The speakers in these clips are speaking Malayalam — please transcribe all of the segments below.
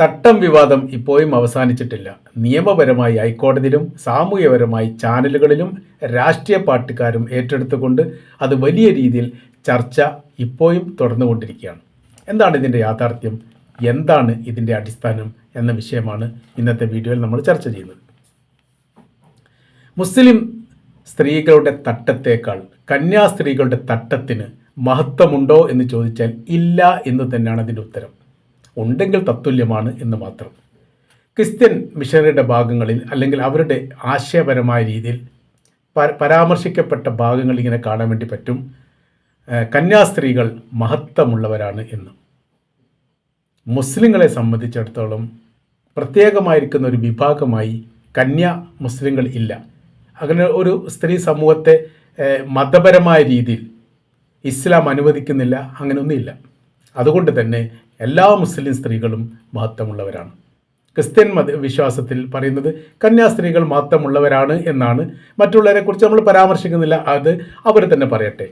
തട്ടം വിവാദം ഇപ്പോഴും അവസാനിച്ചിട്ടില്ല. നിയമപരമായി ഹൈക്കോടതിയിലും സാമൂഹ്യപരമായി ചാനലുകളിലും രാഷ്ട്രീയ പാർട്ടിക്കാരും ഏറ്റെടുത്തുകൊണ്ട് അത് വലിയ രീതിയിൽ ചർച്ച ഇപ്പോഴും തുടർന്നുകൊണ്ടിരിക്കുകയാണ്. എന്താണ് ഇതിന്റെ യാഥാർത്ഥ്യം? എന്താണ് ഇതിന്റെ അടിസ്ഥാനം എന്ന വിഷയമാണ് ഇന്നത്തെ വീഡിയോയിൽ നമ്മൾ ചർച്ച ചെയ്യുന്നത്. മുസ്ലിം സ്ത്രീകളുടെ തട്ടത്തേക്കാൾ കന്യാസ്ത്രീകളുടെ തട്ടത്തിന് മഹത്വമുണ്ടോ എന്ന് ചോദിച്ചാൽ ഇല്ല എന്ന് തന്നെയാണ് അതിന്റെ ഉത്തരം. ഉണ്ടെങ്കിൽ തത്തുല്യമാണ് എന്ന് മാത്രം. ക്രിസ്ത്യൻ മിഷനറിയുടെ ഭാഗങ്ങളിൽ അല്ലെങ്കിൽ അവരുടെ ആശയപരമായ രീതിയിൽ പരാമർശിക്കപ്പെട്ട ഭാഗങ്ങൾ ഇങ്ങനെ കാണാൻ വേണ്ടി പറ്റും. കന്യാസ്ത്രീകൾ മഹത്വമുള്ളവരാണ് എന്ന്. മുസ്ലിങ്ങളെ സംബന്ധിച്ചിടത്തോളം പ്രത്യേകമായിരിക്കുന്ന ഒരു വിഭാഗമായി കന്യ മുസ്ലിങ്ങൾ ഇല്ല. അങ്ങനെ ഒരു സ്ത്രീ സമൂഹത്തെ മതപരമായ രീതിയിൽ ഇസ്ലാം അനുവദിക്കുന്നില്ല അങ്ങനെയൊന്നുമില്ല. അതുകൊണ്ട് തന്നെ എല്ലാ മുസ്ലിം സ്ത്രീകളും മഹത്വമുള്ളവരാണ്. ക്രിസ്ത്യൻ മത വിശ്വാസത്തിൽ പറയുന്നത് കന്യാസ്ത്രീകൾ മഹത്വമുള്ളവരാണ് എന്നാണ്. മറ്റുള്ളവരെ കുറിച്ച് നമ്മൾ പരാമർശിക്കുന്നില്ല അത് അവർ തന്നെ പറയട്ടെ.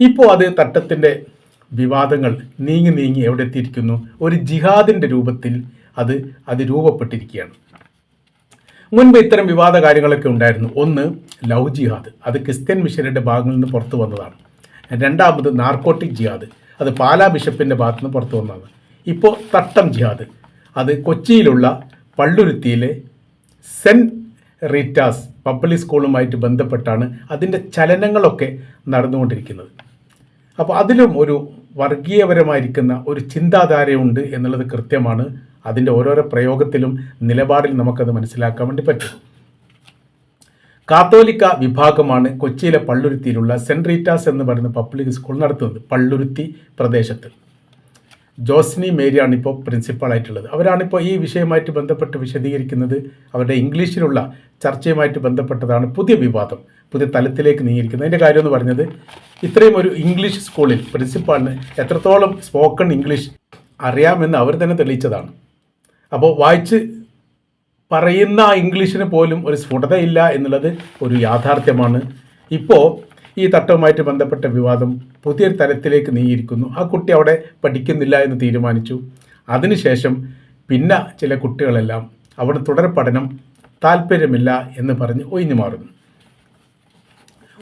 ഇപ്പോൾ അത് തട്ടത്തിന്റെ വിവാദങ്ങൾ നീങ്ങി നീങ്ങി എവിടെ എത്തിയിരിക്കുന്നു? ഒരു ജിഹാദിന്റെ രൂപത്തിൽ അത് അത് രൂപപ്പെട്ടിരിക്കുകയാണ്. മുൻപ് ഇത്തരം വിവാദ കാര്യങ്ങളൊക്കെ ഉണ്ടായിരുന്നു. ഒന്ന് ലവ് ജിഹാദ്. അത് ക്രിസ്ത്യൻ മിഷനറിയുടെ ഭാഗങ്ങളിൽ നിന്ന് പുറത്തു വന്നതാണ്. രണ്ടാമത് നാർക്കോട്ടിക് ജിഹാദ്. അത് പാലാ ബിഷപ്പിന്റെ ഭാഗത്തു നിന്ന് പുറത്തു വന്നതാണ്. ഇപ്പോൾ തട്ടം ജിഹാദ്. അത് കൊച്ചിയിലുള്ള പള്ളുരുത്തിയിലെ സെന്റ് റീറ്റാസ് പബ്ലിക് സ്കൂളുമായിട്ട് ബന്ധപ്പെട്ടാണ് അതിന്റെ ചലനങ്ങളൊക്കെ നടന്നുകൊണ്ടിരിക്കുന്നത്. അപ്പോൾ അതിലും ഒരു വർഗീയപരമായിരിക്കുന്ന ഒരു ചിന്താധാരയുണ്ട് എന്നുള്ളത് കൃത്യമാണ്. അതിന്റെ ഓരോരോ പ്രയോഗത്തിലും നിലപാടിൽ നമുക്കത് മനസ്സിലാക്കാൻ വേണ്ടി പറ്റും. കാത്തോലിക്ക വിഭാഗമാണ് കൊച്ചിയിലെ പള്ളുരുത്തിയിലുള്ള സെന്റ് റീറ്റാസ് എന്ന് പറയുന്ന പബ്ലിക് സ്കൂൾ നടത്തുന്നത് പള്ളുരുത്തി പ്രദേശത്ത്. ജോസ്നി മേരിയാണ് ഇപ്പോൾ പ്രിൻസിപ്പാളായിട്ടുള്ളത് അവരാണിപ്പോൾ ഈ വിഷയമായിട്ട് ബന്ധപ്പെട്ട് വിശദീകരിക്കുന്നത്. അവരുടെ ഇംഗ്ലീഷിലുള്ള ചർച്ചയുമായിട്ട് ബന്ധപ്പെട്ടതാണ് പുതിയ വിവാദം. പുതിയ തലത്തിലേക്ക് നീങ്ങിയിരിക്കുന്നത്. അതിന്റെ കാര്യം എന്ന് പറഞ്ഞത് ഇത്രയും ഒരു ഇംഗ്ലീഷ് സ്കൂളിൽ പ്രിൻസിപ്പാളിന് എത്രത്തോളം സ്പോക്കൺ ഇംഗ്ലീഷ് അറിയാമെന്ന് അവർ തന്നെ തെളിയിച്ചതാണ്. അപ്പോൾ വായിച്ച് പറയുന്ന ഇംഗ്ലീഷിന് പോലും ഒരു സ്ഫുടതയില്ല എന്നുള്ളത് ഒരു യാഥാർത്ഥ്യമാണ്. ഇപ്പോൾ ഈ തട്ടവുമായിട്ട് ബന്ധപ്പെട്ട വിവാദം പുതിയൊരു തലത്തിലേക്ക് നീങ്ങിയിരിക്കുന്നു. ആ കുട്ടി അവിടെ പഠിക്കുന്നില്ല എന്ന് തീരുമാനിച്ചു. അതിനുശേഷം പിന്നെ ചില കുട്ടികളെല്ലാം അവിടെ തുടർ പഠനം താല്പര്യമില്ല എന്ന് പറഞ്ഞ് ഒഴിഞ്ഞു മാറുന്നു.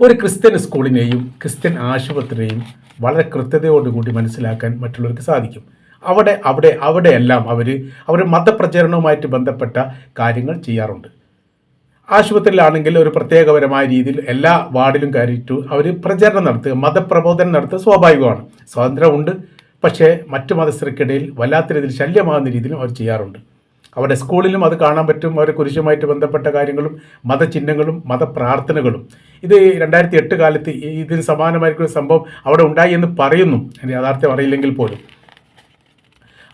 ഒരു ക്രിസ്ത്യൻ സ്കൂളിനെയും ക്രിസ്ത്യൻ ആശുപത്രിയെയും വളരെ കൃത്യതയോടുകൂടി മനസ്സിലാക്കാൻ മറ്റുള്ളവർക്ക് സാധിക്കും. അവിടെ അവിടെ അവിടെയെല്ലാം അവർ അവർ മതപ്രചരണവുമായിട്ട് ബന്ധപ്പെട്ട കാര്യങ്ങൾ ചെയ്യാറുണ്ട്. ആശുപത്രിയിലാണെങ്കിൽ ഒരു പ്രത്യേകപരമായ രീതിയിൽ എല്ലാ വാർഡിലും കയറിയിട്ട് അവർ പ്രചരണം നടത്തുക. മതപ്രബോധനം നടത്തുക സ്വാഭാവികമാണ്. സ്വാതന്ത്ര്യമുണ്ട്. പക്ഷേ മറ്റു മതസ്ഥർക്കിടയിൽ വല്ലാത്ത രീതിയിൽ ശല്യമാകുന്ന രീതിയിലും അവർ ചെയ്യാറുണ്ട്. അവരുടെ സ്കൂളിലും അത് കാണാൻ പറ്റും. അവരുടെ കുരിശുമായിട്ട് ബന്ധപ്പെട്ട കാര്യങ്ങളും മതചിഹ്നങ്ങളും മതപ്രാർത്ഥനകളും. ഇത് രണ്ടായിരത്തി എട്ട് കാലത്ത് ഇതിന് സമാനമായിരിക്കുന്ന സംഭവം അവിടെ ഉണ്ടായി എന്ന് പറയുന്നു. അതിന്റെ യാഥാർത്ഥ്യം അറിയില്ലെങ്കിൽ പോലും.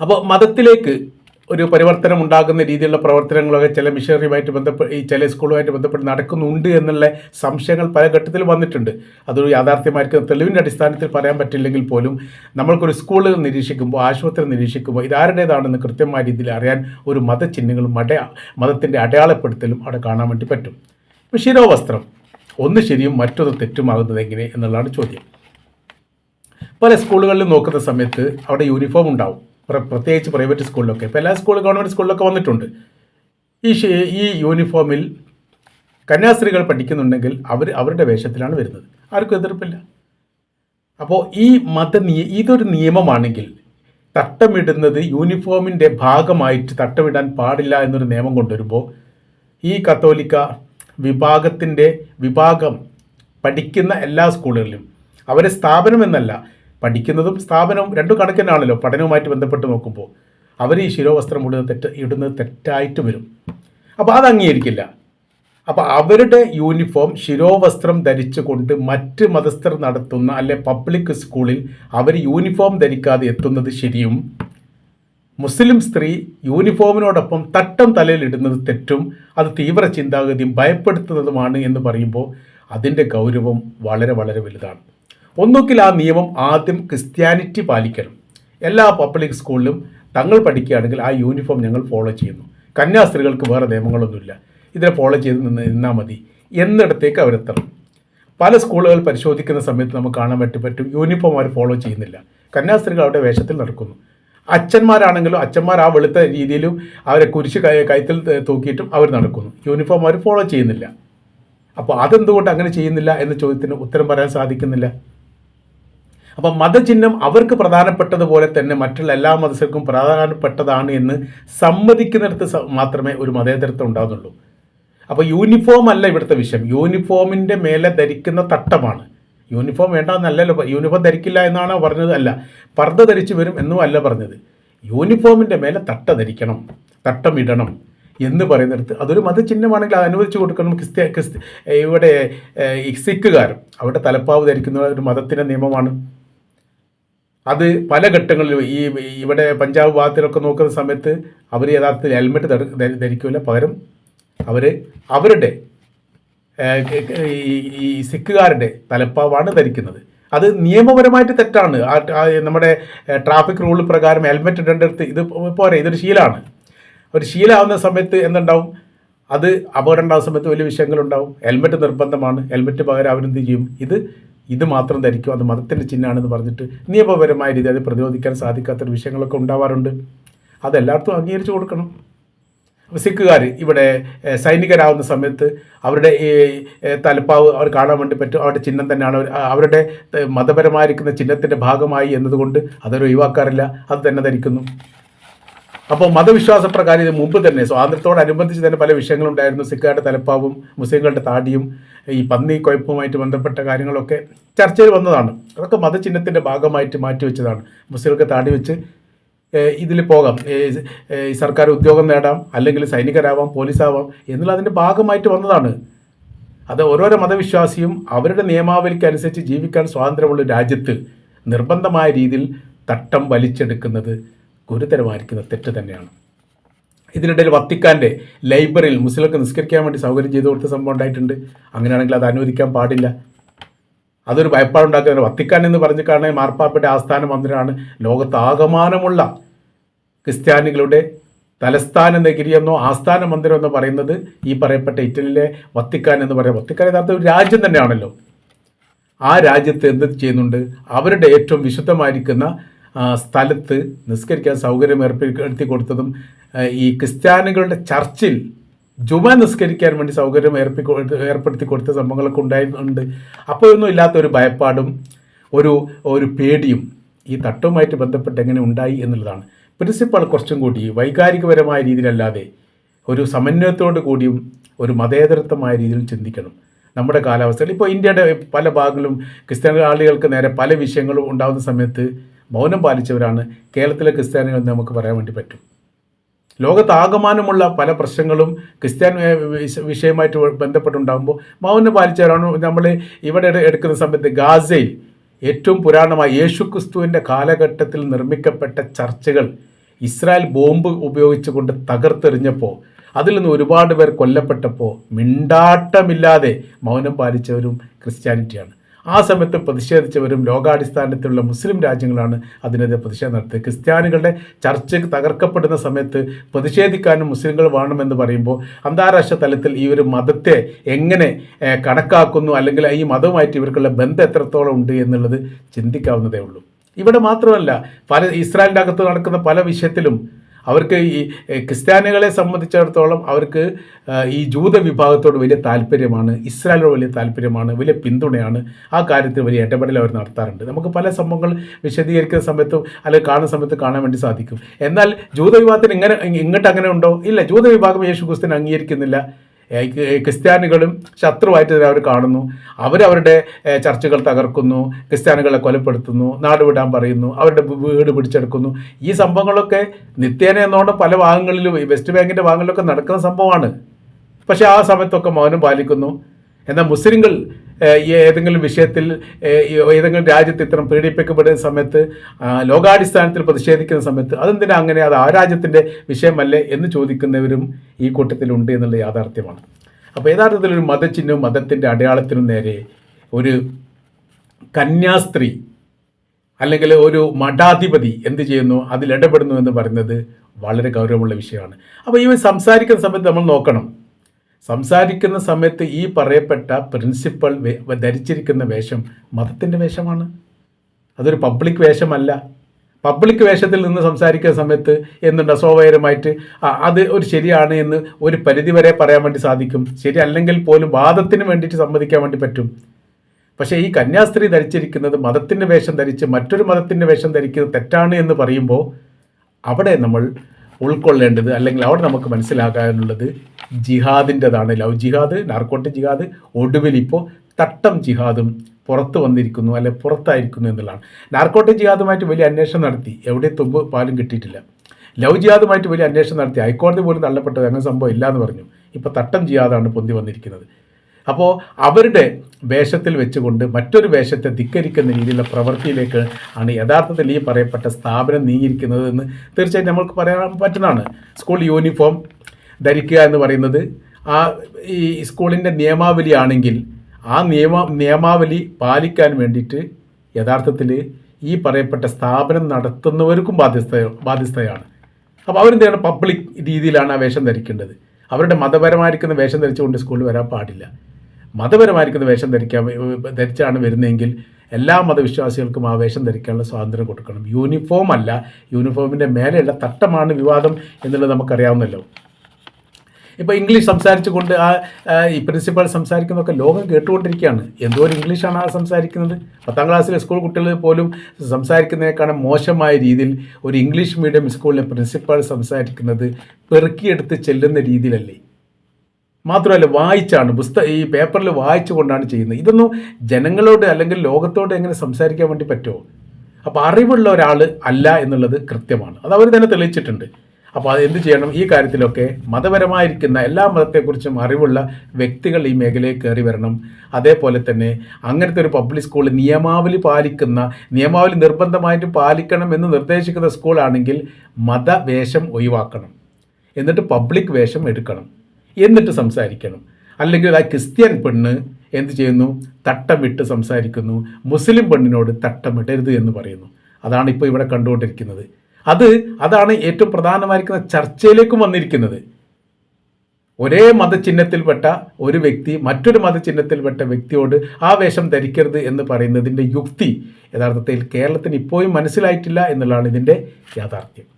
അപ്പോൾ മതത്തിലേക്ക് ഒരു പരിവർത്തനം ഉണ്ടാകുന്ന രീതിയിലുള്ള പ്രവർത്തനങ്ങളൊക്കെ ചില മിഷനറിയുമായിട്ട് ബന്ധപ്പെട്ട് ഈ ചില സ്കൂളുമായിട്ട് ബന്ധപ്പെട്ട് നടക്കുന്നുണ്ട് എന്നുള്ള സംശയങ്ങൾ പല ഘട്ടത്തിൽ വന്നിട്ടുണ്ട്. അതൊരു യാഥാർത്ഥ്യമായിരിക്കുന്ന തെളിവിന്റെ അടിസ്ഥാനത്തിൽ പറയാൻ പറ്റില്ലെങ്കിൽ പോലും നമ്മൾക്കൊരു സ്കൂൾ നിരീക്ഷിക്കുമ്പോൾ ആശുപത്രി നിരീക്ഷിക്കുമ്പോൾ ഇതാരുടേതാണെന്ന് കൃത്യമായ രീതിയിൽ അറിയാൻ ഒരു മതചിഹ്നങ്ങളും അടയാ മതത്തിന്റെ അടയാളപ്പെടുത്തലും അവിടെ കാണാൻ വേണ്ടി പറ്റും. ഇപ്പോൾ ശിരോവസ്ത്രം. ഒന്ന് ശരിയും മറ്റൊന്ന് തെറ്റുമാകുന്നത് എങ്ങനെ എന്നുള്ളതാണ് ചോദ്യം. പല സ്കൂളുകളിലും നോക്കുന്ന സമയത്ത് അവിടെ യൂണിഫോം ഉണ്ടാവും. പ്രത്യേകിച്ച് പ്രൈവറ്റ് സ്കൂളിലൊക്കെ ഇപ്പോൾ എല്ലാ സ്കൂൾ ഗവൺമെന്റ് സ്കൂളിലൊക്കെ വന്നിട്ടുണ്ട്. ഈ ഈ യൂണിഫോമിൽ കന്യാസ്ത്രീകൾ പഠിക്കുന്നുണ്ടെങ്കിൽ അവർ അവരുടെ വേഷത്തിലാണ് വരുന്നത്. ആർക്കും എതിർപ്പില്ല. അപ്പോൾ ഈ മത ഇതൊരു നിയമമാണെങ്കിൽ തട്ടമിടുന്നത് യൂണിഫോമിന്റെ ഭാഗമായിട്ട് തട്ടമിടാൻ പാടില്ല എന്നൊരു നിയമം കൊണ്ടുവരുമ്പോൾ ഈ കത്തോലിക്ക വിഭാഗത്തിന്റെ വിഭാഗം പഠിക്കുന്ന എല്ലാ സ്കൂളുകളിലും അവരെ സ്ഥാപനം എന്നല്ല പഠിക്കുന്നതും സ്ഥാപനവും രണ്ടു കണക്കിനാണല്ലോ പഠനവുമായിട്ട് ബന്ധപ്പെട്ട് നോക്കുമ്പോൾ. അവർ ഈ ശിരോവസ്ത്രം ഇടുന്നത് തെറ്റ് ഇടുന്നത് തെറ്റായിട്ട് വരും. അപ്പോൾ അത് അംഗീകരിക്കില്ല. അപ്പോൾ അവരുടെ യൂണിഫോം ശിരോവസ്ത്രം ധരിച്ചുകൊണ്ട് മറ്റ് മതസ്ഥർ നടത്തുന്ന അല്ലെ പബ്ലിക് സ്കൂളിൽ അവർ യൂണിഫോം ധരിക്കാതെ എത്തുന്നത് ശരിയും മുസ്ലിം സ്ത്രീ യൂണിഫോമിനോടൊപ്പം തട്ടം തലയിൽ ഇടുന്നത് തെറ്റും അത് തീവ്ര ചിന്താഗതിയും ഭയപ്പെടുത്തുന്നതുമാണ് എന്ന് പറയുമ്പോൾ അതിന്റെ ഗൗരവം വളരെ വളരെ വലുതാണ്. ഒന്നുകിൽ ആ നിയമം ആദ്യം ക്രിസ്ത്യാനിറ്റി പാലിക്കണം. എല്ലാ പബ്ലിക് സ്കൂളിലും തങ്ങൾ പഠിക്കുകയാണെങ്കിൽ ആ യൂണിഫോം ഞങ്ങൾ ഫോളോ ചെയ്യുന്നു. കന്യാസ്ത്രീകൾക്ക് വേറെ നിയമങ്ങളൊന്നുമില്ല. ഇതിനെ ഫോളോ ചെയ്ത് നിന്ന് നിന്നാൽ മതി. എന്നിടത്തേക്ക് അവരെത്തണം പല സ്കൂളുകൾ പരിശോധിക്കുന്ന സമയത്ത് നമുക്ക് കാണാൻ പറ്റും പറ്റും യൂണിഫോം അവർ ഫോളോ ചെയ്യുന്നില്ല. കന്യാസ്ത്രീകൾ അവരുടെ വേഷത്തിൽ നടക്കുന്നു. അച്ഛന്മാരാണെങ്കിലും അച്ഛന്മാർ ആ വെളുത്ത രീതിയിലും അവരെ കുരിശ് കൈ കഴുത്തിൽ തൂക്കിയിട്ടും അവർ നടക്കുന്നു. യൂണിഫോം അവർ ഫോളോ ചെയ്യുന്നില്ല. അപ്പോൾ അതെന്തുകൊണ്ട് അങ്ങനെ ചെയ്യുന്നില്ല എന്ന ചോദ്യത്തിന് ഉത്തരം പറയാൻ സാധിക്കുന്നില്ല? അപ്പം മതചിഹ്നം അവർക്ക് പ്രധാനപ്പെട്ടതുപോലെ തന്നെ മറ്റുള്ള എല്ലാ മതസ്ഥർക്കും പ്രധാനപ്പെട്ടതാണ് എന്ന് സമ്മതിക്കുന്നിടത്ത് മാത്രമേ ഒരു മതേതരത്വം ഉണ്ടാകുന്നുള്ളൂ. അപ്പോൾ യൂണിഫോം അല്ല ഇവിടുത്തെ വിഷയം. യൂണിഫോമിന്റെ മേലെ ധരിക്കുന്ന തട്ടമാണ്. യൂണിഫോം വേണ്ടെന്നല്ലല്ലോ. യൂണിഫോം ധരിക്കില്ല എന്നാണ് പറഞ്ഞത് അല്ല. പർദ്ദ ധരിച്ചു വരും എന്നും അല്ല പറഞ്ഞത്. യൂണിഫോമിന്റെ മേലെ തട്ട ധരിക്കണം. തട്ടം ഇടണം എന്ന് പറയുന്നിടത്ത് അതൊരു മതചിഹ്നമാണെങ്കിൽ അത് അനുവദിച്ചു കൊടുക്കണം ക്രിസ്ത്യ ക്രിസ്ത്യ ഇവിടെ സിഖുകാരും അവിടെ തലപ്പാവ് ധരിക്കുന്ന ഒരു മതത്തിന്റെ നിയമമാണ്. അത് പല ഘട്ടങ്ങളിലും ഈ ഇവിടെ പഞ്ചാബ് ഭാഗത്തിലൊക്കെ നോക്കുന്ന സമയത്ത് അവർ യഥാർത്ഥത്തിൽ ഹെൽമെറ്റ് ധരി- ധരി- ധരിക്കില്ല പകരം അവർ അവരുടെ ഈ സിഖുകാരുടെ തലപ്പാവാണ് ധരിക്കുന്നത്. അത് നിയമപരമായിട്ട് തെറ്റാണ്. നമ്മുടെ ട്രാഫിക് റൂൾ പ്രകാരം ഹെൽമെറ്റ് ഇടേണ്ടടുത്ത് ഇത് പോരെ ഇതൊരു ശീലമാണ് ഒരു ശീലമാവുന്ന സമയത്ത് എന്തുണ്ടാവും? അത് അപകടം ഉണ്ടാകുന്ന സമയത്ത് വലിയ വിഷയങ്ങളുണ്ടാവും. ഹെൽമെറ്റ് നിർബന്ധമാണ്. ഹെൽമെറ്റ് പകരം അവരെന്ത് ചെയ്യും? ഇത് ഇത് മാത്രം ധരിക്കും അത് മതത്തിന്റെ ചിഹ്നമാണെന്ന് പറഞ്ഞിട്ട് നിയമപരമായ രീതിയിൽ അത് പ്രതിരോധിക്കാൻ സാധിക്കാത്ത വിഷയങ്ങളൊക്കെ ഉണ്ടാവാറുണ്ട്. അതെല്ലായിടത്തും അംഗീകരിച്ചു കൊടുക്കണം. അപ്പോൾ സിഖുകാർ ഇവിടെ സൈനികരാവുന്ന സമയത്ത് അവരുടെ ഈ തലപ്പാവ് അവർ കാണാൻ വേണ്ടി പറ്റും. അവരുടെ ചിഹ്നം തന്നെയാണ് അവരുടെ മതപരമായിരിക്കുന്ന ചിഹ്നത്തിന്റെ ഭാഗമായി എന്നതുകൊണ്ട് അതൊരു ഒഴിവാക്കാറില്ല. അത് തന്നെ ധരിക്കുന്നു. അപ്പോൾ മതവിശ്വാസ പ്രകാരം ഇത് മുമ്പ് തന്നെ സ്വാതന്ത്ര്യത്തോടനുബന്ധിച്ച് തന്നെ പല വിഷയങ്ങളുണ്ടായിരുന്നു. സിഖുകാരുടെ തലപ്പാവും മുസ്ലിങ്ങളുടെ താടിയും ഈ പന്നി കൊയപ്പുമായിട്ട് ബന്ധപ്പെട്ട കാര്യങ്ങളൊക്കെ ചർച്ചയിൽ വന്നതാണ്. അതൊക്കെ മതചിഹ്നത്തിന്റെ ഭാഗമായിട്ട് മാറ്റിവെച്ചതാണ് മുസ്ലിങ്ങൾക്ക് താടി വെച്ച് ഇതിൽ പോകാം. സർക്കാർ ഉദ്യോഗം നേടാം അല്ലെങ്കിൽ സൈനികരാവാം പോലീസാവാം എന്നുള്ള അതിന്റെ ഭാഗമായിട്ട് വന്നതാണ്. അത് ഓരോരോ മതവിശ്വാസിയും അവരുടെ നിയമാവലിക്ക് അനുസരിച്ച് ജീവിക്കാൻ സ്വാതന്ത്ര്യമുള്ള രാജ്യത്ത് നിർബന്ധമായ രീതിയിൽ തട്ടം വലിച്ചെടുക്കുന്നത് ഗുരുതരമായിരിക്കുന്ന തെറ്റ് തന്നെയാണ്. ഇതിനിടയിൽ വത്തിക്കാന്റെ ലൈബ്രറിയിൽ മുസ്ലിമൊക്കെ നിസ്കരിക്കാൻ വേണ്ടി സൗകര്യം ചെയ്തു കൊടുത്ത സംഭവം ഉണ്ടായിട്ടുണ്ട്. അങ്ങനെയാണെങ്കിൽ അത് അനുവദിക്കാൻ പാടില്ല. അതൊരു ഭയപ്പാടുണ്ടാക്കുന്ന വത്തിക്കാൻ എന്ന് പറഞ്ഞ കാരണം മാർപ്പാപ്പയുടെ ആസ്ഥാന മന്ദിരമാണ് ലോകത്താകമാനമുള്ള ക്രിസ്ത്യാനികളുടെ തലസ്ഥാന നഗരിയെന്നോ ആസ്ഥാന മന്ദിരം എന്നോ പറയുന്നത് ഈ പറയപ്പെട്ട ഇറ്റലിയിലെ വത്തിക്കാൻ എന്ന് പറയുന്നത് വത്തിക്കാൻ യഥാർത്ഥ ഒരു രാജ്യം തന്നെയാണല്ലോ. ആ രാജ്യത്ത് എന്ത് ചെയ്യുന്നുണ്ട്? അവരുടെ ഏറ്റവും വിശുദ്ധമായിരിക്കുന്ന സ്ഥലത്ത് നിസ്കരിക്കാൻ സൗകര്യം ഏർപ്പെടുത്തി കൊടുത്തതും ഈ ക്രിസ്ത്യാനികളുടെ ചർച്ചിൽ ജുമ നിസ്കരിക്കാൻ വേണ്ടി സൗകര്യം ഏർപ്പി ഏർപ്പെടുത്തി കൊടുത്ത സംഭവങ്ങളൊക്കെ ഉണ്ടായിട്ടുണ്ട്. അപ്പോഴൊന്നും ഇല്ലാത്ത ഒരു ഭയപ്പാടും ഒരു ഒരു പേടിയും ഈ തട്ടവുമായിട്ട് ബന്ധപ്പെട്ട് എങ്ങനെ ഉണ്ടായി എന്നുള്ളതാണ്. പ്രിൻസിപ്പൾ കുറച്ചും കൂടി വൈകാരികപരമായ രീതിയിലല്ലാതെ ഒരു സമന്വയത്തോടു കൂടിയും ഒരു മതേതരത്വമായ രീതിയിൽ ചിന്തിക്കണം. നമ്മുടെ കാലാവസ്ഥയിൽ ഇപ്പോൾ ഇന്ത്യയുടെ പല ഭാഗങ്ങളിലും ക്രിസ്ത്യാനി ആളുകൾക്ക് നേരെ പല വിഷയങ്ങളും ഉണ്ടാകുന്ന സമയത്ത് മൗനം പാലിച്ചവരാണ് കേരളത്തിലെ ക്രിസ്ത്യാനികൾ എന്ന് നമുക്ക് പറയാൻ വേണ്ടി പറ്റും. ലോകത്താകമാനമുള്ള പല പ്രശ്നങ്ങളും ക്രിസ്ത്യാൻ വിഷയമായിട്ട് ബന്ധപ്പെട്ടുണ്ടാകുമ്പോൾ മൗനം പാലിച്ചവരാണ് നമ്മൾ ഇവിടെ എടുക്കുന്ന സമയത്ത് ഗാസയിൽ ഏറ്റവും പുരാണമായ യേശു ക്രിസ്തുവിന്റെ കാലഘട്ടത്തിൽ നിർമ്മിക്കപ്പെട്ട ചർച്ചകൾ ഇസ്രായേൽ ബോംബ് ഉപയോഗിച്ചുകൊണ്ട് തകർത്തെറിഞ്ഞപ്പോൾ അതിൽ നിന്ന് ഒരുപാട് പേർ കൊല്ലപ്പെട്ടപ്പോൾ മിണ്ടാട്ടമില്ലാതെ മൗനം പാലിച്ചവരും ക്രിസ്ത്യാനിറ്റിയാണ്. ആ സമയത്ത് പ്രതിഷേധിച്ചവരും ലോകാടിസ്ഥാനത്തിലുള്ള മുസ്ലിം രാജ്യങ്ങളാണ് അതിനെതിരെ പ്രതിഷേധം നടത്തിയത്. ക്രിസ്ത്യാനികളുടെ ചർച്ച് തകർക്കപ്പെടുന്ന സമയത്ത് പ്രതിഷേധിക്കാനും മുസ്ലിങ്ങൾ വേണമെന്ന് പറയുമ്പോൾ അന്താരാഷ്ട്ര തലത്തിൽ ഈ ഒരു മതത്തെ എങ്ങനെ കണക്കാക്കുന്നു അല്ലെങ്കിൽ ഈ മതവുമായിട്ട് ഇവർക്കുള്ള ബന്ധം എത്രത്തോളം ഉണ്ട് എന്നുള്ളത് ചിന്തിക്കാവുന്നതേ ഉള്ളൂ. ഇവിടെ മാത്രമല്ല പല ഇസ്രായേലിന്റെ അകത്ത് നടക്കുന്ന പല വിഷയത്തിലും അവർക്ക് ഈ ക്രിസ്ത്യാനികളെ സംബന്ധിച്ചിടത്തോളം അവർക്ക് ഈ ജൂത വിഭാഗത്തോട് വലിയ താല്പര്യമാണ് ഇസ്രായേലോട് വലിയ താല്പര്യമാണ് വലിയ പിന്തുണയാണ്. ആ കാര്യത്തിൽ വലിയ ഇടപെടൽ അവർ നടത്താറുണ്ട്. നമുക്ക് പല സംഭവങ്ങൾ വിശദീകരിക്കുന്ന സമയത്തും അല്ലെങ്കിൽ കാണുന്ന സമയത്ത് കാണാൻ വേണ്ടി സാധിക്കും. എന്നാൽ ജൂത വിഭാഗത്തിന് ഇങ്ങനെ ഇങ്ങോട്ട് അങ്ങനെ ഉണ്ടോ? ഇല്ല ജൂത വിഭാഗം യേശു ക്രിസ്തുവിനെ അംഗീകരിക്കുന്നില്ല. ക്രിസ്ത്യാനികളും ശത്രുവായിട്ട് അവർ കാണുന്നു. അവരവരുടെ ചർച്ചുകൾ തകർക്കുന്നു ക്രിസ്ത്യാനികളെ കൊലപ്പെടുത്തുന്നു നാടുവിടാൻ പറയുന്നു അവരുടെ വീട് പിടിച്ചെടുക്കുന്നു. ഈ സംഭവങ്ങളൊക്കെ നിത്യേന എന്നോണം പല ഭാഗങ്ങളിലും വെസ്റ്റ് ബാങ്കിന്റെ ഭാഗങ്ങളിലൊക്കെ നടക്കുന്ന സംഭവമാണ്. പക്ഷേ ആ സമയത്തൊക്കെ മൗനം പാലിക്കുന്നു. എന്നാൽ മുസ്ലിങ്ങൾ ഏതെങ്കിലും വിഷയത്തിൽ ഏതെങ്കിലും രാജ്യത്ത് ഇത്തരം പീഡിപ്പിക്കപ്പെടുന്ന സമയത്ത് ലോകാടിസ്ഥാനത്തിൽ പ്രതിഷേധിക്കുന്ന സമയത്ത് അതെന്തിനാ അങ്ങനെ അത് ആ രാജ്യത്തിന്റെ വിഷയമല്ലേ എന്ന് ചോദിക്കുന്നവരും ഈ കൂട്ടത്തിലുണ്ട് എന്നുള്ള യാഥാർത്ഥ്യമാണ്. അപ്പോൾ യഥാർത്ഥത്തിൽ ഒരു മതചിഹ്നവും മതത്തിന്റെ അടയാളത്തിനും നേരെ ഒരു കന്യാസ്ത്രീ അല്ലെങ്കിൽ ഒരു മഠാധിപതി എന്ത് ചെയ്യുന്നു? അതിലിടപെടുന്നു എന്ന് പറയുന്നത് വളരെ ഗൗരവമുള്ള വിഷയമാണ്. അപ്പോൾ ഈ സംസാരിക്കുന്ന സമയത്ത് നമ്മൾ നോക്കണം. സംസാരിക്കുന്ന സമയത്ത് ഈ പറയപ്പെട്ട പ്രിൻസിപ്പൾ ധരിച്ചിരിക്കുന്ന വേഷം മതത്തിന്റെ വേഷമാണ്. അതൊരു പബ്ലിക് വേഷമല്ല. പബ്ലിക് വേഷത്തിൽ നിന്ന് സംസാരിക്കുന്ന സമയത്ത് എന്തുണ്ട്? അസ്വാഭാവികമായിട്ട് അത് ഒരു ശരിയാണ് എന്ന് ഒരു പരിധിവരെ പറയാൻ വേണ്ടി സാധിക്കും. ശരി അല്ലെങ്കിൽ പോലും വാദത്തിന് വേണ്ടിയിട്ട് സമ്മതിക്കാൻ വേണ്ടി പറ്റും. പക്ഷേ ഈ കന്യാസ്ത്രീ ധരിച്ചിരിക്കുന്നത് മതത്തിന്റെ വേഷം ധരിച്ച് മറ്റൊരു മതത്തിന്റെ വേഷം ധരിക്കുന്നത് തെറ്റാണ് എന്ന് പറയുമ്പോൾ അവിടെ നമ്മൾ ഉൾക്കൊള്ളേണ്ടത് അല്ലെങ്കിൽ അവിടെ നമുക്ക് മനസ്സിലാക്കാനുള്ളത് ജിഹാദിന്റെതാണ്. ലവ് ജിഹാദ് നാർക്കോട്ടിക് ജിഹാദ് ഒടുവിൽ ഇപ്പോൾ തട്ടം ജിഹാദും പുറത്ത് വന്നിരിക്കുന്നു അല്ലെ പുറത്തായിരിക്കുന്നു എന്നുള്ളതാണ്. നാർക്കോട്ടിക് ജിഹാദുമായിട്ട് വലിയ അന്വേഷണം നടത്തി. എവിടെ തുമ്പ് പാലും കിട്ടിയിട്ടില്ല. ലവ് ജിഹാദുമായിട്ട് വലിയ അന്വേഷണം നടത്തി. ഹൈക്കോടതി പോലും തള്ളപ്പെട്ടത് അങ്ങനെ സംഭവം ഇല്ല എന്ന് പറഞ്ഞു. ഇപ്പോൾ തട്ടം ജിഹാദാണ് പൊന്തി വന്നിരിക്കുന്നത്. അപ്പോൾ അവരുടെ വേഷത്തിൽ വെച്ചുകൊണ്ട് മറ്റൊരു വേഷത്തെ ധിക്കരിക്കുന്ന രീതിയിലുള്ള പ്രവൃത്തിയിലേക്ക് ആണ് യഥാർത്ഥത്തിൽ ഈ പറയപ്പെട്ട സ്ഥാപനം നീങ്ങിയിരിക്കുന്നത് എന്ന് തീർച്ചയായും നമ്മൾക്ക് പറയാൻ പറ്റുന്നതാണ്. സ്കൂൾ യൂണിഫോം ധരിക്കുക എന്ന് പറയുന്നത് ആ ഈ സ്കൂളിന്റെ നിയമാവലി ആണെങ്കിൽ ആ നിയമ നിയമാവലി പാലിക്കാൻ വേണ്ടിയിട്ട് യഥാർത്ഥത്തിൽ ഈ പറയപ്പെട്ട സ്ഥാപനം നടത്തുന്നവർക്കും ബാധ്യസ്ഥ ബാധ്യസ്ഥയാണ്. അപ്പോൾ അവരെന്ത് ചെയ്യണം പബ്ലിക് രീതിയിലാണ് ആ വേഷം ധരിക്കേണ്ടത്? അവരുടെ മതപരമായിരിക്കുന്ന വേഷം ധരിച്ചുകൊണ്ട് സ്കൂളിൽ വരാൻ പാടില്ല. മതപരമായിരിക്കുന്ന വേഷം ധരിക്കാൻ ധരിച്ചാണ് വരുന്നതെങ്കിൽ എല്ലാ മതവിശ്വാസികൾക്കും ആ വേഷം ധരിക്കാനുള്ള സ്വാതന്ത്ര്യം കൊടുക്കണം. യൂണിഫോം അല്ല. യൂണിഫോമിന്റെ മേലെയുള്ള തട്ടമാണ് വിവാദം എന്നുള്ളത് നമുക്കറിയാവുന്നല്ലോ. ഇപ്പോൾ ഇംഗ്ലീഷ് സംസാരിച്ചുകൊണ്ട് ആ ഈ പ്രിൻസിപ്പൾ സംസാരിക്കുന്നതൊക്കെ ലോകം കേട്ടുകൊണ്ടിരിക്കുകയാണ്. എന്തോ ഒരു ഇംഗ്ലീഷാണ് ആ സംസാരിക്കുന്നത്. പത്താം ക്ലാസ്സിലെ സ്കൂൾ കുട്ടികൾ പോലും സംസാരിക്കുന്നതിനേക്കാളും മോശമായ രീതിയിൽ ഒരു ഇംഗ്ലീഷ് മീഡിയം സ്കൂളിലെ പ്രിൻസിപ്പൾ സംസാരിക്കുന്നത് പെറുക്കിയെടുത്ത് ചെല്ലുന്ന രീതിയിലല്ലേ? മാത്രമല്ല വായിച്ചാണ് പുസ്തക ഈ പേപ്പറിൽ വായിച്ചുകൊണ്ടാണ് ചെയ്യുന്നത്. ഇതൊന്നും ജനങ്ങളോട് അല്ലെങ്കിൽ ലോകത്തോട് എങ്ങനെ സംസാരിക്കാൻ വേണ്ടി പറ്റുമോ? അപ്പോൾ അറിവുള്ള ഒരാൾ അല്ല എന്നുള്ളത് കൃത്യമാണ്. അത് അവർ തന്നെ തെളിയിച്ചിട്ടുണ്ട്. അപ്പോൾ അത് എന്ത് ചെയ്യണം? ഈ കാര്യത്തിലൊക്കെ മതപരമായിരിക്കുന്ന എല്ലാ മതത്തെക്കുറിച്ചും അറിവുള്ള വ്യക്തികൾ ഈ മേഖലയിൽ കയറി വരണം. അതേപോലെ തന്നെ അങ്ങനത്തെ ഒരു പബ്ലിക് സ്കൂൾ നിയമാവലി പാലിക്കുന്ന നിയമാവലി നിർബന്ധമായിട്ട് പാലിക്കണം എന്ന് നിർദ്ദേശിക്കുന്ന സ്കൂളാണെങ്കിൽ മതവേഷം ഒഴിവാക്കണം. എന്നിട്ട് പബ്ലിക് വേഷം എടുക്കണം. എന്നിട്ട് സംസാരിക്കണം. അല്ലെങ്കിൽ ആ ക്രിസ്ത്യൻ പെണ്ണ് എന്ത് ചെയ്യുന്നു? തട്ടമിട്ട് സംസാരിക്കുന്നു. മുസ്ലിം പെണ്ണിനോട് തട്ടമിടരുത് എന്ന് പറയുന്നു. അതാണ് ഇപ്പോൾ ഇവിടെ കണ്ടുകൊണ്ടിരിക്കുന്നത്. അത് അതാണ് ഏറ്റവും പ്രധാനമായിരിക്കുന്ന ചർച്ചയിലേക്കും വന്നിരിക്കുന്നത്. ഒരേ മതചിഹ്നത്തിൽപ്പെട്ട ഒരു വ്യക്തി മറ്റൊരു മതചിഹ്നത്തിൽപ്പെട്ട വ്യക്തിയോട് ആ വേഷം ധരിക്കരുത് എന്ന് പറയുന്നതിന്റെ യുക്തി യഥാർത്ഥത്തിൽ കേരളത്തിന് ഇപ്പോഴും മനസ്സിലായിട്ടില്ല എന്നുള്ളതാണ് ഇതിന്റെ യാഥാർത്ഥ്യം.